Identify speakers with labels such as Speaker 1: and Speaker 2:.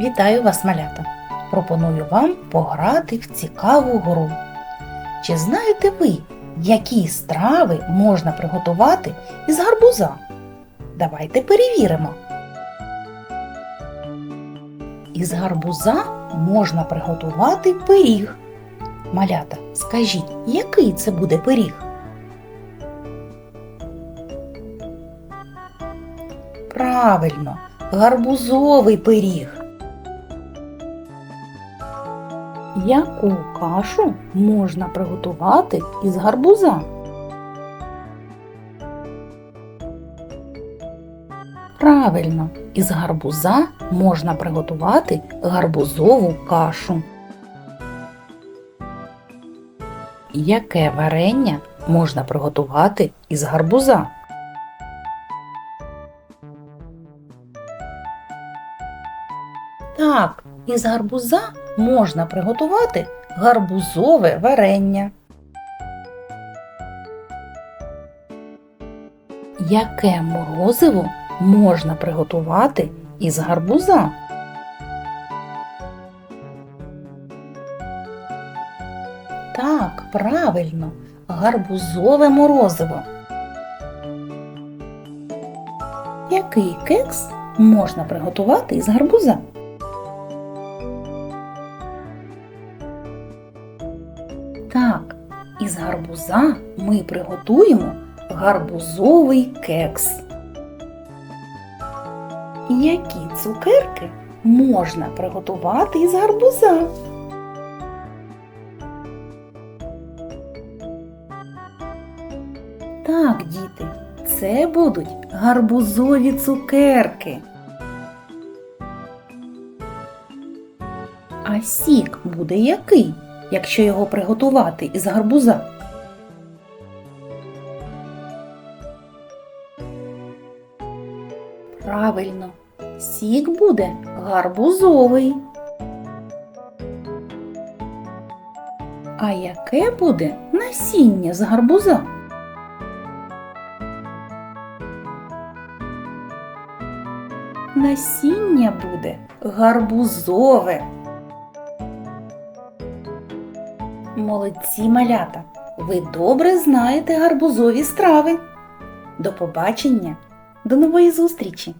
Speaker 1: Вітаю вас, малята! Пропоную вам пограти в цікаву гру. Чи знаєте ви, які страви можна приготувати із гарбуза? Давайте перевіримо. Із гарбуза можна приготувати пиріг. Малята, скажіть, який це буде пиріг? Правильно, гарбузовий пиріг. Яку кашу можна приготувати із гарбуза? Правильно, із гарбуза можна приготувати гарбузову кашу. Яке варення можна приготувати із гарбуза? Так, із гарбуза можна приготувати гарбузове варення. Яке морозиво можна приготувати із гарбуза? Так, правильно, гарбузове морозиво. Який кекс можна приготувати із гарбуза? Із гарбуза ми приготуємо гарбузовий кекс. Які цукерки можна приготувати із гарбуза? Так, діти, це будуть гарбузові цукерки. А сік буде який, якщо його приготувати із гарбуза? Правильно, сік буде гарбузовий. А яке буде насіння з гарбуза? Насіння буде гарбузове. Молодці малята! Ви добре знаєте гарбузові страви. До побачення, до нової зустрічі!